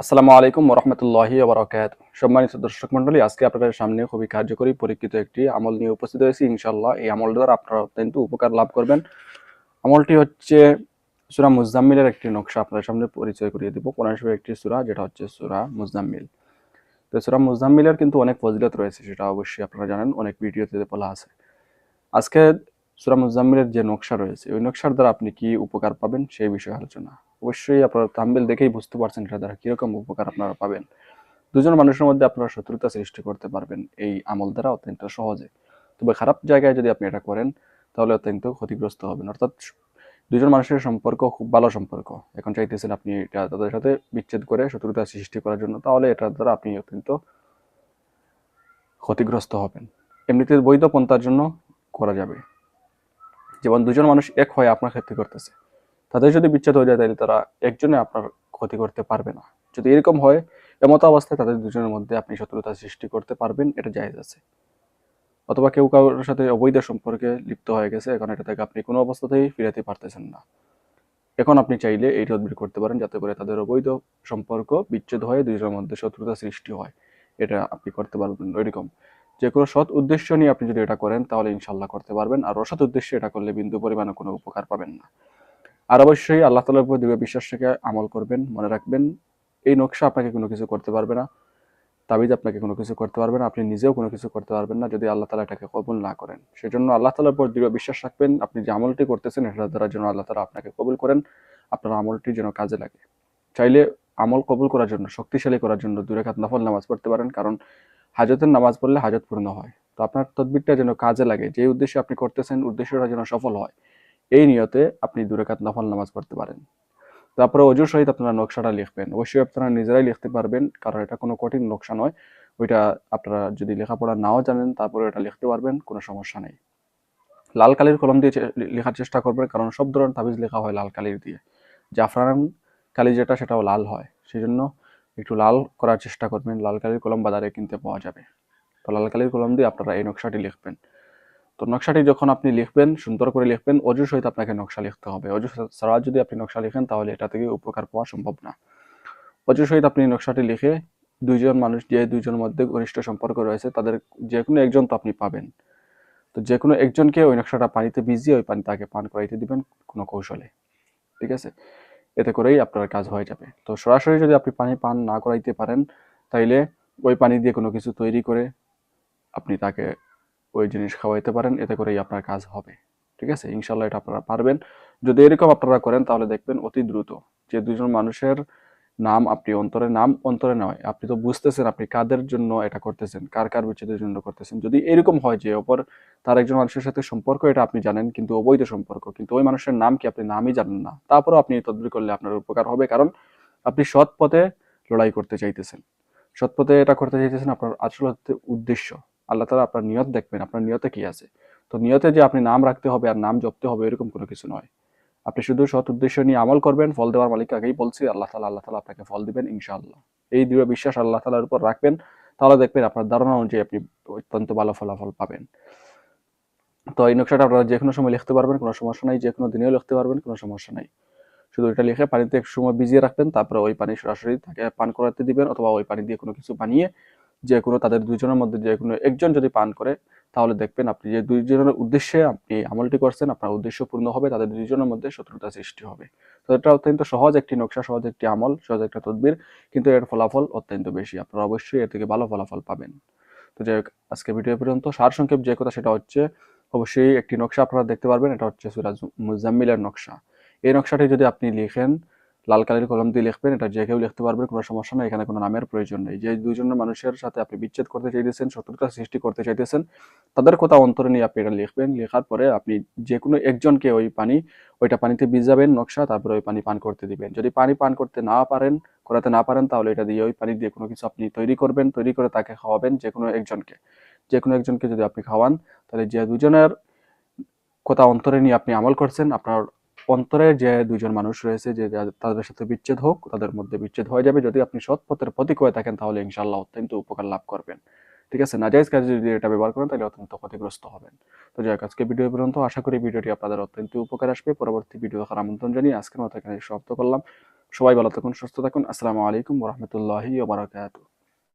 আসসালামু আলাইকুম রহমতুল্লাহি বরকাত সম্মানিত দর্শক মন্ডলী আজকে আপনাদের সামনে খুবই কার্যকরী পরীক্ষিত একটি আমল নিয়ে উপস্থিত হয়েছি। ইনশাল্লাহ এই আমল দ্বারা আপনারা অত্যন্ত উপকার লাভ করবেন। আমলটি হচ্ছে সুরা মুজাম্মিলের একটি নকশা, আপনাদের সামনে পরিচয় করিয়ে দিব। কোরআন একটি সুরা, যেটা হচ্ছে সুরা মুজাম্মিল। তো সুরা মুজাম্মিলের কিন্তু অনেক ফজিলত রয়েছে, সেটা অবশ্যই আপনারা জানেন, অনেক ভিডিওতে বলা আছে। আজকে সুরা মুজাম্মিলের যে নকশা রয়েছে, ওই নকশার দ্বারা আপনি কি উপকার পাবেন, সেই বিষয়ে আলোচনা। অবশ্যই আপনারা তাম্বেল দেখেই বুঝতে পারছেন এটা দ্বারা কীরকম উপকার আপনারা পাবেন। দুজন মানুষের মধ্যে আপনারা শত্রুতা সৃষ্টি করতে পারবেন এই আমল দ্বারা অত্যন্ত সহজে। তবে খারাপ জায়গায় যদি আপনি এটা করেন, তাহলে অত্যন্ত ক্ষতিগ্রস্ত হবেন। অর্থাৎ দুজন মানুষের সম্পর্ক খুব ভালো সম্পর্ক। এখন চাইতেছেন আপনি এটা তাদের সাথে বিচ্ছেদ করে শত্রুতা সৃষ্টি করার জন্য, তাহলে এটার দ্বারা আপনি অত্যন্ত ক্ষতিগ্রস্ত হবেন। এমনিতে বৈধ পন্থার জন্য করা যাবে। যেমন দুজন মানুষ এক হয়ে আপনার ক্ষতি করতেছে। তাদের যদি বিচ্ছেদ হয়ে যায়, তাহলে তারা একজনে আপনার ক্ষতি করতে পারবে না। যদি এরকম হয়, এমতো অবস্থায় তাদের দুজনের মধ্যে আপনি শত্রুতা সৃষ্টি করতে পারবেন, এটা জায়েজ আছে। অথবা কেউ কারোর সাথে অবৈধ সম্পর্কে লিপ্ত হয়ে গেছে, এখন এটা থেকে আপনি কোনো অবস্থাতেই ফিরাতে পারতেছেন না। এখন আপনি চাইলে এই তদবির করতে পারেন, যাতে করে তাদের অবৈধ সম্পর্ক বিচ্ছেদ হয়ে দুজনের মধ্যে শত্রুতা সৃষ্টি হয়। এটা আপনি করতে পারবেন ওইরকম। যে কোনো সৎ উদ্দেশ্য নিয়ে আপনি যদি এটা করেন, তাহলে ইনশাল্লাহ করতে পারবেন। আর অসৎ উদ্দেশ্যে এটা করলে বিন্দু পরিমাণে কোনো উপকার পাবেন না। আর অবশ্যই আল্লাহ তালার উপর দৃঢ় বিশ্বাস থেকে আমল করবেন, মনে রাখবেন, এই নকশা আপনাকে কোনো কিছু করতে পারবে না। তাবিজ আপনাকে কোনো কিছু করতে পারবে না, আপনি নিজেও কোনো কিছু করতে পারবেন না যদি আল্লাহ তালা এটাকে কবুল না করেন। সেজন্য আল্লাহ তালার উপর দৃঢ় বিশ্বাস রাখবেন, আপনি যে আমলটি করতেছেন এটার দ্বারা যেন আল্লাহ তালা আপনাকে কবুল করেন, আপনার আমলটি যেন কাজে লাগে। চাইলে আমল কবুল করার জন্য, শক্তিশালী করার জন্য দূরে খাত নফল নামাজ পড়তে পারেন, কারণ হাজতের নামাজ পড়লে হাজত পূর্ণ হয়। তো আপনার তদবিরটা যেন কাজে লাগে যে উদ্দেশ্যে আপনি করতেছেন, উদ্দেশ্যটা যেন সফল হয়। এই নিয়তে আপনি দুরেকাত নফল নামাজ পড়তে পারেন। তারপরে অজুর সহিত আপনারা নকশাটা লিখবেন। অবশ্যই আপনারা নিজেরাই লিখতে পারবেন, কারণ এটা কোনো কঠিন নকশা নয়। ওইটা আপনারা যদি লেখাপড়া নাও জানেন, তারপরে এটা লিখতে পারবেন, কোনো সমস্যা নেই। লাল কালির কলম দিয়ে লেখার চেষ্টা করবেন, কারণ সব ধরনের তাবিজ লেখা হয় লাল কালির দিয়ে। জাফরান কালি যেটা, সেটাও লাল হয়। সেই জন্য একটু লাল করার চেষ্টা করবেন। লাল কালির কলম বাজারে কিনতে পাওয়া যাবে। তো লাল কালির কলম দিয়ে আপনারা এই নকশাটি লিখবেন। তো নকশাটি যখন আপনি লিখবেন, সুন্দর করে লিখবেন অজুর সহিত আপনাকে নকশা লিখতে হবে। অজু ছাড়া যদি আপনি নকশা লিখেন, তাহলে এটা থেকে উপকার পাওয়া সম্ভব না। অজুর সহিত আপনি নকশাটি লিখে দুইজন মানুষ, যে দুইজনের মধ্যে ঘনিষ্ঠ সম্পর্ক রয়েছে, তাদের যে কোনো একজন তো আপনি পাবেন। তো যে কোনো একজনকে ওই নকশাটা পানিতে ভিজিয়ে ওই পানি তাকে পান করাইতে দিবেন কোনো কৌশলে। ঠিক আছে? এতে করেই আপনার কাজ হয়ে যাবে। তো সরাসরি যদি আপনি পানি পান না করাইতে পারেন, তাইলে ওই পানি দিয়ে কোনো কিছু তৈরি করে আপনি তাকে ওই জিনিস খাওয়াইতে পারেন, এতে করেই আপনার কাজ হবে। ঠিক আছে? ইনশাল্লাহ এটা আপনারা পারবেন। যদি এরকম আপনারা করেন, তাহলে দেখবেন অতি দ্রুত। যে দুজন মানুষের নাম আপনি অন্তরে, নাম অন্তরে নয়, আপনি তো বুঝতেছেন আপনি কাদের জন্য এটা করতেছেন, কার কার বিচ্ছেদের জন্য করতেছেন। যদি এরকম হয় যে অপর তার একজন মানুষের সাথে সম্পর্ক, এটা আপনি জানেন, কিন্তু অবৈধ সম্পর্ক, কিন্তু ওই মানুষের নাম কি আপনি নামই জানেন না, তারপরেও আপনি তদবির করলে আপনার উপকার হবে, কারণ আপনি সৎ পথে লড়াই করতে চাইতেছেন। সৎ পথে এটা করতে চাইতেছেন আপনার আসল উদ্দেশ্য। আল্লাহ তালা আপনার নিয়ত দেখবেন, আপনার নিয়তে কি আছে? তো নিয়তে যে আপনি নাম রাখতে হবে আর নাম জপতে হবে এরকম কোনো কিছু নয়। আপনি শুধু সৎ উদ্দেশ্য নিয়ে আমল করবেন, ফল দেওয়ার মালিক আগেই বলছি, আল্লাহ তালা আল্লাহ তালা আপনাকে ফল দিবেন, ইনশাআল্লাহ। এই দৃঢ় বিশ্বাস আল্লাহ তালার উপর রাখবেন, তাহলে দেখবেন আপনার ধারণা অনুযায়ী আপনি অত্যন্ত ভালো ফলাফল পাবেন। তো এই নকশাটা আপনারা যে কোনো সময় লিখতে পারবেন, কোনো সমস্যা নাই যে কোনো দিনেও লিখতে পারবেন, কোনো সমস্যা নাই। শুধু এটা লিখে পানিতে একটু সময় ভিজিয়ে রাখবেন, তারপরে ওই পানি সরাসরি তাকে পান করাতে দিবেন অথবা ওই পানি দিয়ে কোনো কিছু বানিয়ে যে কোনো তাদের দুইজনের মধ্যে যে কোনো একজন যদি পান করে, তাহলে দেখবেন আপনি যে দুইজনের উদ্দেশ্যে আপনি আমলটি করছেন, আপনার উদ্দেশ্য পূর্ণ হবে, তাদের দুইজনের মধ্যে শত্রুতা সৃষ্টি হবে। তো এটা অত্যন্ত সহজ একটি নকশা, সহজ একটি আমল, সহজ একটা তদবির, কিন্তু এর ফলাফল অত্যন্ত বেশি। আপনারা অবশ্যই এর থেকে ভালো ফলাফল পাবেন। তো যাই হোক, আজকে ভিডিও পর্যন্ত। সার সংক্ষেপ যে কথা সেটা হচ্ছে, অবশ্যই একটি নকশা আপনারা দেখতে পারবেন, এটা হচ্ছে সুরাজ মুজাম্মিলের নকশা। এই নকশাটি যদি আপনি লিখেন লাল কালির কলম দিয়ে লিখবেন, এটা যে কেউ লিখতে পারবেন কোনো সমস্যা নেই, এখানে কোনো নামের প্রয়োজন নেই। যে দুইজনের মানুষের সাথে আপনি বিচ্ছেদ করতে চাইতেছেন, শত্রুতা সৃষ্টি করতে চাইতেছেন, তাদের কথা অন্তরে নিয়ে আপনি এটা লিখবেন, লেখার পরে আপনি যে কোনো একজনকে ওই পানি, ওইটা পানিতে ভিজাবেন নকশা, তারপরে ওই পানি পান করতে দিবেন। যদি পানি পান করতে না পারেন, করাতে না পারেন, তাহলে এটা দিয়ে ওই পানি দিয়ে কোনো কিছু আপনি তৈরি করবেন, তৈরি করে তাকে খাওয়াবেন যে কোনো একজনকে। যে কোনো একজনকে যদি আপনি খাওয়ান, তাহলে যে দুজনের কথা অন্তরে নিয়ে আপনি আমল করছেন, আপনার অন্তরে যে দুজন মানুষ রয়েছে, যে তাদের সাথে বিচ্ছেদ হোক, তাদের মধ্যে বিচ্ছেদ হয়ে যাবে। যদি আপনি সৎ পথের প্রতীক হয়ে থাকেন, তাহলে ইনশাল্লাহ অত্যন্ত উপকার লাভ করবেন। ঠিক আছে? নাজাইজ কাজে যদি এটা ব্যবহার করেন, তাহলে অত্যন্ত ক্ষতিগ্রস্ত হবেন। তো যাই আজকে ভিডিও পর্যন্ত। আশা করি ভিডিওটি আপনাদের অত্যন্ত উপকার আসবে। পরবর্তী ভিডিও দেখার আমন্ত্রণ জানিয়ে আজকের মতো এখানে সমাপ্ত করলাম। সবাই ভালো থাকুন, সুস্থ থাকুন। আসসালামু আলাইকুম রহমতুল্লাহি